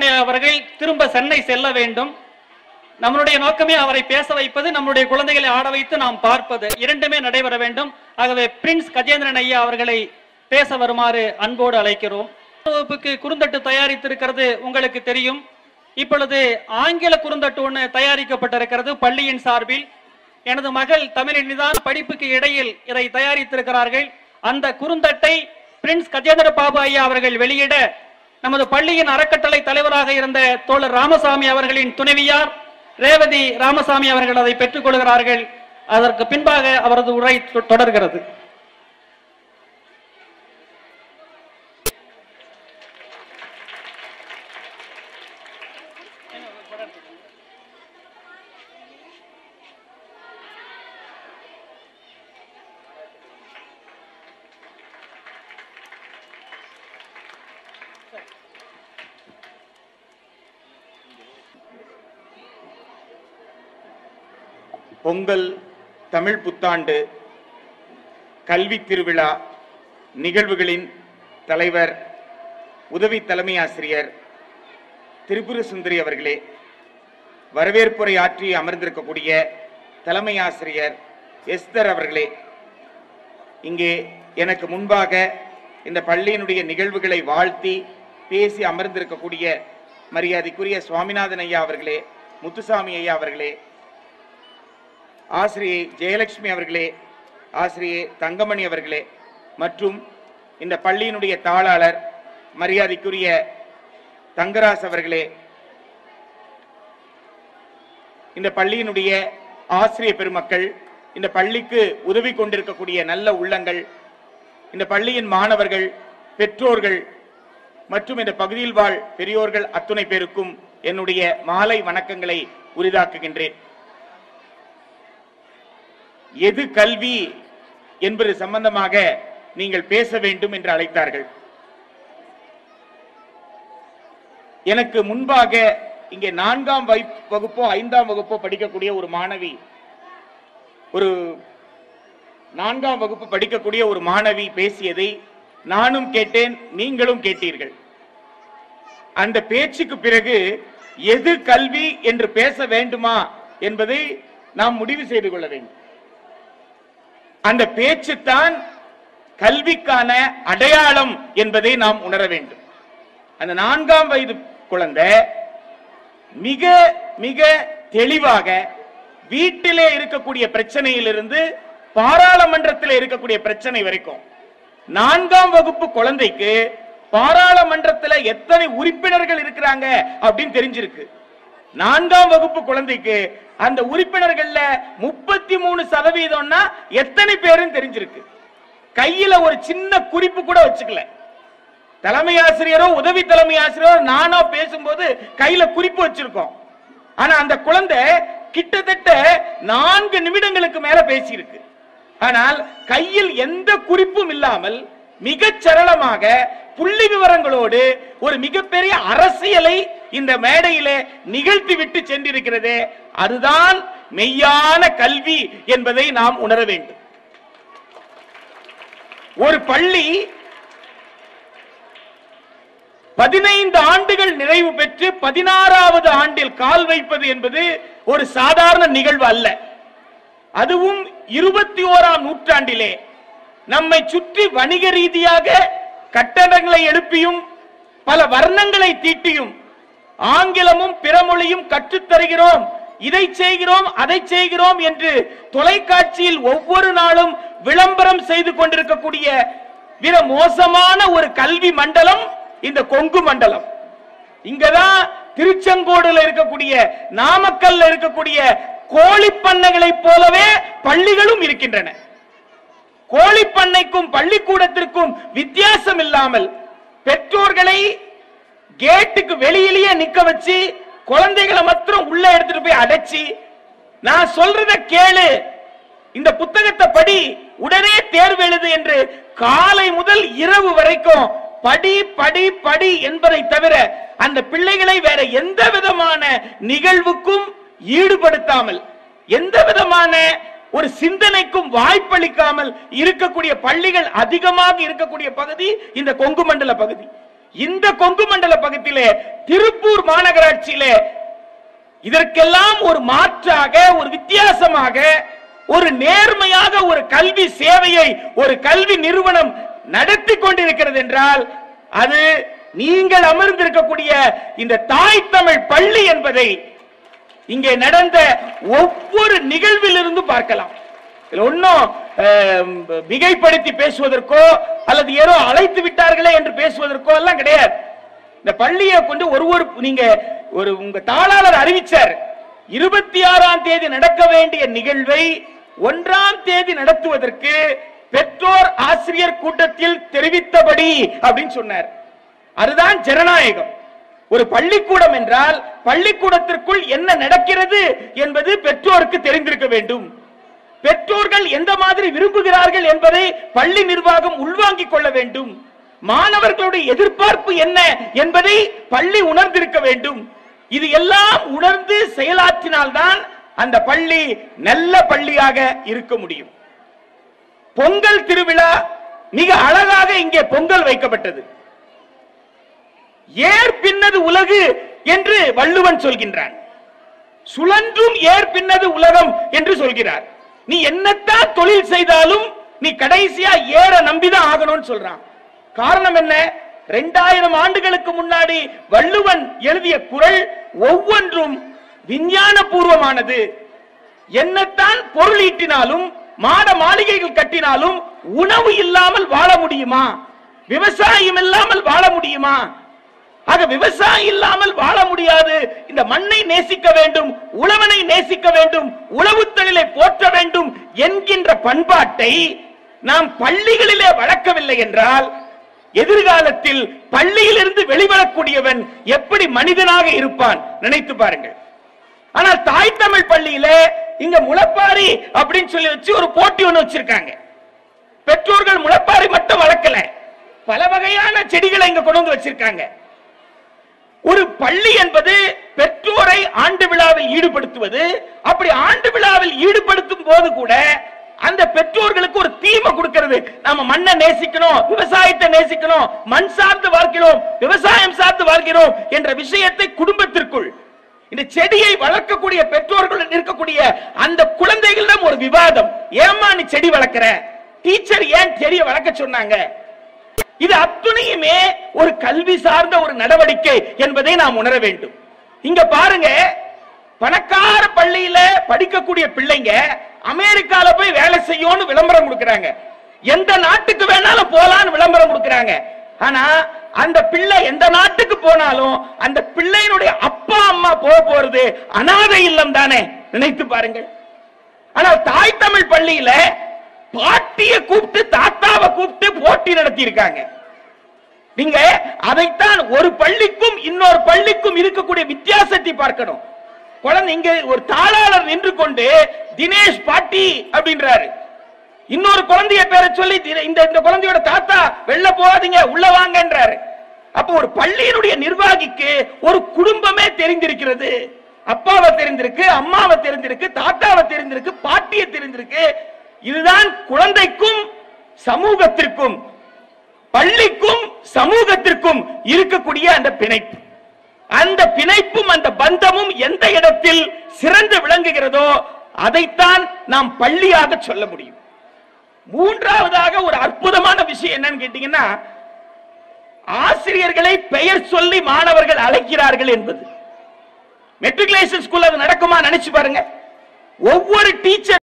அவர்கள் திரும்ப சென்னை செல்ல வேண்டும். நம்மளுடைய நோக்கமே அவரை பேச வைப்பது நம்முடைய குழந்தைகளை ஆட வைத்து நாம் பார்ப்பது இரண்டுமே நடைபெற வேண்டும். ஆகவே பிரின்ஸ் கஜேந்திரன் ஐயா அவர்களை பேச வருமாறு அன்போடு அழைக்கிறோம். வகுப்புக்கு குறுந்தட்டு தயாரித்திருக்கிறது உங்களுக்கு தெரியும். இப்பொழுது ஆங்கில குறுந்தட்டு ஒன்று தயாரிக்கப்பட்டிருக்கிறது பள்ளியின் சார்பில். எனது மகள் தமிழினிதான் படிப்புக்கு இடையில் இதை தயாரித்திருக்கிறார்கள். அந்த குறுந்தட்டை பிரின்ஸ் கஜேந்திர பாபு ஐயா அவர்கள் வெளியிட நமது பள்ளியின் அறக்கட்டளை தலைவராக இருந்த தோழர் ராமசாமி அவர்களின் துணைவியார் ரேவதி ராமசாமி அவர்கள் அதை பெற்றுக் கொள்கிறார்கள். அதற்கு பின்பாக அவரது உரை தொ- தொடர்கிறது. பொங்கல் தமிழ் புத்தாண்டு கல்வி திருவிழா நிகழ்வுகளின் தலைவர் உதவி தலைமை ஆசிரியர் திரிபுர சுந்தரி அவர்களே வரவேற்புரை ஆற்றி அமர்ந்திருக்கக்கூடிய தலைமை ஆசிரியர் எஸ்தர் அவர்களே இங்கே எனக்கு முன்பாக இந்த பள்ளியினுடைய நிகழ்வுகளை வாழ்த்தி பேசி அமர்ந்திருக்கக்கூடிய மரியாதைக்குரிய சுவாமிநாதன் ஐயா அவர்களே முத்துசாமி ஐயா அவர்களே ஆசிரியை ஜெயலட்சுமி அவர்களே ஆசிரியை தங்கமணி அவர்களே மற்றும் இந்த பள்ளியினுடைய தாளாளர் மரியாதைக்குரிய தங்கராஸ் அவர்களே இந்த பள்ளியினுடைய ஆசிரிய பெருமக்கள் இந்த பள்ளிக்கு உதவி கொண்டிருக்கக்கூடிய நல்ல உள்ளங்கள் இந்த பள்ளியின் மாணவர்கள் பெற்றோர்கள் மற்றும் இந்த பகுதியில் வாழ் பெரியோர்கள் அத்துணை பேருக்கும் என்னுடைய மாலை வணக்கங்களை உரிதாக்குகின்றேன். எது கல்வி என்பது சம்பந்தமாக நீங்கள் பேச வேண்டும் என்று அழைத்தார்கள். எனக்கு முன்பாக இங்கே நான்காம் வகுப்போ ஐந்தாம் வகுப்போ படிக்கக்கூடிய ஒரு மாணவி ஒரு நான்காம் வகுப்பு படிக்கக்கூடிய ஒரு மாணவி பேசியதை நானும் கேட்டேன் நீங்களும் கேட்டீர்கள். அந்த பேச்சுக்கு பிறகு எது கல்வி என்று பேச வேண்டுமா என்பதை நாம் முடிவு செய்து கொள்ள வேண்டும். அந்த பேச்சு தான் கல்விக்கான அடையாளம் என்பதை நாம் உணர வேண்டும். அந்த நான்காம் வயது குழந்தை மிக மிக தெளிவாக வீட்டிலே இருக்கக்கூடிய பிரச்சனையிலிருந்து பாராளுமன்றத்தில் இருக்கக்கூடிய பிரச்சனை வரைக்கும் நான்காம் வகுப்பு குழந்தைக்கு பாராளுமன்றத்தில் எத்தனை உறுப்பினர்கள் இருக்கிறாங்க அப்படின்னு தெரிஞ்சிருக்கு. நான்காம் வகுப்பு குழந்தைக்கு அந்த உறுப்பினர்கள்ல முப்பத்தி மூணு சதவீதம்னா எத்தனை பேரும் தெரிஞ்சிருக்கு. கையில ஒரு சின்ன குறிப்பு கூட வச்சுக்கல. தலைமை ஆசிரியரோ உதவி தலைமை ஆசிரியரோ நானா பேசும்போது கையில குறிப்பு வச்சிருக்கோம். ஆனா அந்த குழந்தை கிட்டத்தட்ட நான்கு நிமிடங்களுக்கு மேல பேசியிருக்கு. ஆனால் கையில் எந்த குறிப்பும் இல்லாமல் மிகச் சரளமாக புள்ளி விவரங்களோடு ஒரு மிகப்பெரிய அரசியலை இந்த மேடையிலே நிகழ்த்தி விட்டு சென்றிருக்கிறதே அதுதான் மெய்யான கல்வி என்பதை நாம் உணர வேண்டும். ஒரு பள்ளி பதினைந்து ஆண்டுகள் நிறைவு பெற்று பதினாறாவது ஆண்டில் கால் வைப்பது என்பது ஒரு சாதாரண நிகழ்வு அல்ல. அதுவும் இருபத்தி ஓராம் நூற்றாண்டிலே நம்மை சுற்றி வணிக ரீதியாக கட்டடங்களை எழுப்பியும் பல வர்ணங்களை தீட்டியும் ஆங்கிலமும் பிற மொழியும் கற்றுத் தருகிறோம் இதை செய்கிறோம் அதை செய்கிறோம் என்று தொலைக்காட்சியில் ஒவ்வொரு நாளும் விளம்பரம் செய்து கொண்டிருக்கக்கூடிய மிக மோசமான ஒரு கல்வி மண்டலம் இந்த கொங்கு மண்டலம். இங்கதான் திருச்செங்கோடுல இருக்கக்கூடிய நாமக்கல்ல இருக்கக்கூடிய கோழி பண்ணைகளைப் போலவே பள்ளிகளும் இருக்கின்றன. கோழி பண்ணைக்கும் பள்ளிக்கூடத்திற்கும் வித்தியாசம் இல்லாமல் பெற்றோர்களை கேட்டுக்கு வெளியிலேயே நிக்க வச்சு குழந்தைகளை மாத்திரம் உள்ள எடுத்துட்டு போய் அடைச்சி நான் சொல்றத கேளு. இந்த புத்தகத்தை படி உடனே தேர்வு எழுது என்று காலை முதல் இரவு வரைக்கும் படி படி படி என்பதை தவிர அந்த பிள்ளைகளை வேற எந்த விதமான நிகழ்வுக்கும் ஈடுபடுத்தாமல் எந்த விதமான ஒரு சிந்தனைக்கும் வாய்ப்பளிக்காமல் இருக்கக்கூடிய பள்ளிகள் அதிகமாக இருக்கக்கூடிய பகுதி இந்த கொங்கு மண்டல பகுதி. இந்த கொங்கு மண்டல பகுதியிலே திருப்பூர் மாநகராட்சியிலே இதற்கெல்லாம் ஒரு மாற்றாக ஒரு வித்தியாசமாக ஒரு நேர்மையாக ஒரு கல்வி சேவையை ஒரு கல்வி நிறுவனம் நடத்தி கொண்டிருக்கிறது என்றால் அது நீங்கள் அமர்ந்திருக்கக்கூடிய இந்த தாய் தமிழ் பள்ளி என்பதை இங்கே நடந்த ஒவ்வொரு நிகழ்விலிருந்து பார்க்கலாம். ஒன்னும் அஹ், மிகைப்படுத்தி பேசுவதற்கோ அது ஏதோ அழைத்து விட்டார்களே என்று பேசுவதற்கோ எல்லாம் கிடையாது. இந்த பள்ளியை கொண்டு ஒரு ஒரு நீங்க ஒரு உங்க தாளாளர் அறிவிச்சார். இருபத்தி ஆறாம் தேதி நடக்க வேண்டிய நிகழ்வை ஒன்றாம் தேதி நடத்துவதற்கு பெற்றோர் ஆசிரியர் கூட்டத்தில் தெரிவித்தபடி அப்படின்னு சொன்னார். அதுதான் ஜனநாயகம். ஒரு பள்ளிக்கூடம் என்றால் பள்ளிக்கூடத்திற்குள் என்ன நடக்கிறது என்பது பெற்றோருக்கு தெரிந்திருக்க வேண்டும். பெற்றோர்கள் எந்த மாதிரி விரும்புகிறார்கள் என்பதை பள்ளி நிர்வாகம் உள்வாங்கிக் கொள்ள வேண்டும். மாணவர்களுடைய எதிர்பார்ப்பு என்ன என்பதை பள்ளி உணர்ந்திருக்க வேண்டும். இது எல்லாம் உணர்ந்து செயலாற்றினால்தான் அந்த பள்ளி நல்ல பள்ளியாக இருக்க முடியும். பொங்கல் திருவிழா மிக அழகாக இங்கே பொங்கல் வைக்கப்பட்டது. ஏர் பின்னது உலகு என்று வள்ளுவன் சொல்கின்றான். சுழன்றும் ஏர் பின்னது உலகம் என்று சொல்கிறார். நீ என்னத்தான் தொழில் செய்தாலும் நீ கடைசியா ஏற நம்பிதான் ஆகணும்னு சொல்றான். காரணம் என்ன? ரெண்டாயிரம் ஆண்டுகளுக்கு முன்னாடி வள்ளுவன் எழுதிய குரல் ஒவ்வொன்றும் விஞ்ஞான பூர்வமானது என்னத்தான் பொருள் ஈட்டினாலும் மாட மாளிகைகள் கட்டினாலும் உணவு இல்லாமல் வாழ முடியுமா? விவசாயம் இல்லாமல் வாழ முடியுமா? ஆக விவசாயம் இல்லாமல் வாழ முடியாது. இந்த மண்ணை நேசிக்க வேண்டும் உழவனை நேசிக்க வேண்டும் உழவு தொழிலை போற்ற என்கின்ற பண்பாட்டை நாம் பள்ளிகளிலே வளர்க்கவில்லை என்றால் எதிர்காலத்தில் பள்ளியிலிருந்து வெளிவரக்கூடியவன் எப்படி மனிதனாக இருப்பான்? நினைத்து பாருங்கள். ஆனால் தாய் தமிழ் பள்ளியில இங்க முளப்பாரி அப்படின்னு சொல்லி வச்சு ஒரு போட்டி ஒண்ணு வச்சிருக்காங்க. பெற்றோர்கள் முளப்பாரி மட்டும் வளர்க்கல. பல வகையான செடிகளை இங்க கொண்டு வந்து வச்சிருக்காங்க. ஒரு பள்ளி என்பது பெற்றோரை ஆண்டு விழாவில் ஈடுபடுத்துவது. அப்படி ஆண்டு விழாவில் ஈடுபடுத்தும் போது கூட அந்த பெற்றோர்களுக்கு ஒரு தீமை கொடுக்கிறது. நாம மண்ணை நேசிக்கணும் விவசாயத்தை நேசிக்கணும் மண் சார்ந்து வாழ்கிறோம் விவசாயம் சார்ந்து வாழ்கிறோம் என்ற விஷயத்தை குடும்பத்திற்குள் இந்த செடியை வளர்க்கக்கூடிய பெற்றோர்களுடன் இருக்கக்கூடிய அந்த குழந்தைகளிடம் ஒரு விவாதம். ஏம்மா நீ செடி வளர்க்கிற? டீச்சர் ஏன் செடியை வளர்க்க சொன்னாங்க? இது அத்துணையுமே ஒரு கல்வி சார்ந்த ஒரு நடவடிக்கை என்பதை நாம் உணர வேண்டும். இங்க பாருங்க பணக்கார பள்ளியில படிக்கக்கூடிய பிள்ளைங்க அமெரிக்கால போய் வேலை செய்யும்னு விளம்பரம் கொடுக்கறாங்க. எந்த நாட்டுக்கு வேணாலும் போலான்னு விளம்பரம் கொடுக்கறாங்க. ஆனா அந்த பிள்ளை எந்த நாட்டுக்கு போனாலும் அந்த பிள்ளையினுடைய அப்பா அம்மா போக போறது அனாதை இல்லம் தானே. நினைத்து பாருங்கள். ஆனால் தாய் தமிழ் பள்ளியில பாட்டிய கூப்பிட்டு தாத்தாவை கூப்பிட்டு போட்டி நடத்தி இருக்காங்க நீங்க அதைத்தான் ஒரு பள்ளிக்கும் இன்னொரு பள்ளிக்கும் இருக்கக்கூடிய வித்தியாசத்தை பார்க்கணும். குழந்தை இங்க ஒரு தாளாளர் நின்று கொண்டு தினேஷ் பாட்டி அப்படின்றாரு. இன்னொரு குழந்தைய பேரை சொல்லி இந்த இந்த குழந்தையோட தாத்தா வெளில போகாதீங்க உள்ள வாங்கன்றாரு. அப்ப ஒரு பள்ளியினுடைய நிர்வாகிக்கு ஒரு குடும்பமே தெரிந்திருக்கிறது. அப்பாவை தெரிந்திருக்கு அம்மாவை தெரிந்திருக்கு தாத்தாவை தெரிந்திருக்கு பாட்டியை தெரிந்திருக்கு. இதுதான் குழந்தைக்கும் சமூகத்திற்கும் பள்ளிக்கும் சமூகத்திற்கும் இருக்கக்கூடிய அந்த பிணைப்பு. அந்த பிணைப்பும் அந்த பந்தமும் எந்த இடத்தில் சிறந்து விளங்குகிறதோ அதைத்தான் நாம் பள்ளியாக சொல்ல முடியும். மூன்றாவதாக ஒரு அற்புதமான விஷயம் என்னன்னு கேட்டீங்கன்னா ஆசிரியர்களை பெயர் சொல்லி மாணவர்கள் அழைக்கிறார்கள் என்பது. மெட்ரிகுலேஷன் ஸ்கூல் அது நடக்குமா நினைச்சு பாருங்க. ஒவ்வொரு டீச்சர்